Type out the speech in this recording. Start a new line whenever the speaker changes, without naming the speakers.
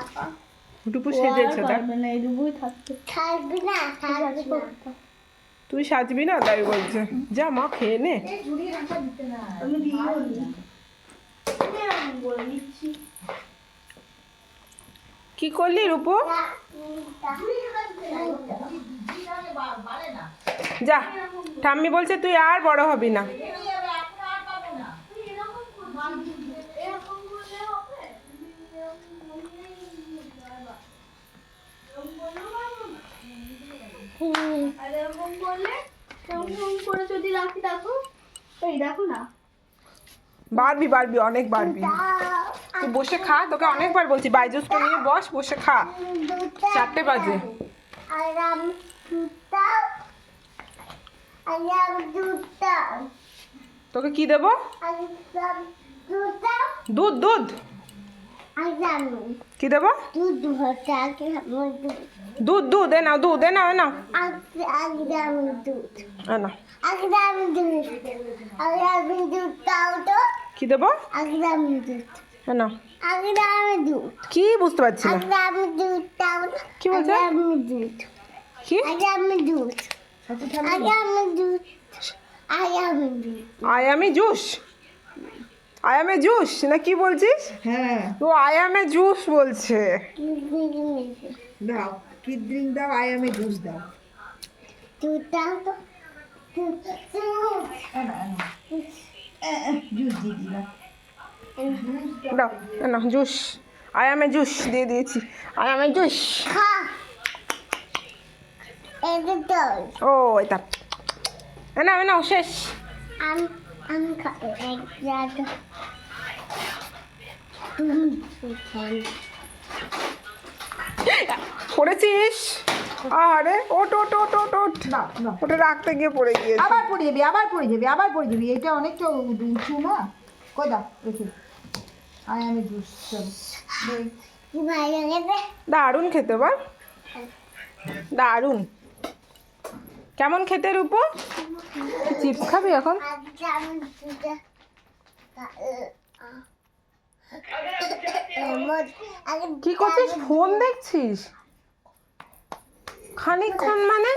আপা
সেজেছে দেখ। তুই সাজবি না তাই বলছে। যা মা খেয়ে নে। কি করলি রূপু? যা ঠাম্মি বলছে তুই আর বড় হবি না
এরকম করলে হবে আর এরকম করলে এরকম করে যদি রাখি দেখো? এই দেখো না।
বাড়বি বাড়বি অনেক বাড়বি তুই বসে খা তোকে অনেকবার বলছি বাইজুসটা নিয়ে বস বসে খা। চারটে বাজে। তোকে কি দেবো? দুধ দুধ। কি দেবো
দুধ দুধ
দুধ দুধ এ নাও দুধ এ নাও নাও
তো
কি দেবো নাও কি বুঝতে পারছি না
আরাম দুধ দাও
কি বলছে? আয়ামি জুস আয়ামে জুস না কি বলছিস?
হ্যাঁ।
ও আয়ামে জুস বলছে।
দাও কি ড্রিঙ্ক দাও আয়ামে জুস দাও।
তো
জুস দিয়ে দিলাম।
দাও এ জুস আয়ামে জুস দিয়ে দিয়েছি। আয়ামে জুস ও এটা। এ নাও শেষ।
এক জায়গা তুমি খান
পড়েছিস আরে ওট ওট ওট ওট ওট ওটা রাখতে গিয়ে পড়ে গিয়েছে।
আবার পড়ে যাবি আবার পড়ে যাবি আবার পড়ে যাবি এটা অনেকটা উঁচু না? কই দাও রেখে আই আমি জুস চলো দে।
দারুণ খেতে বল। দারুণ। কেমন খেতে রূপো? চিপস খাবি এখন? কি করছিস? ফোন দেখছিস? খানিক্ষণ মানে?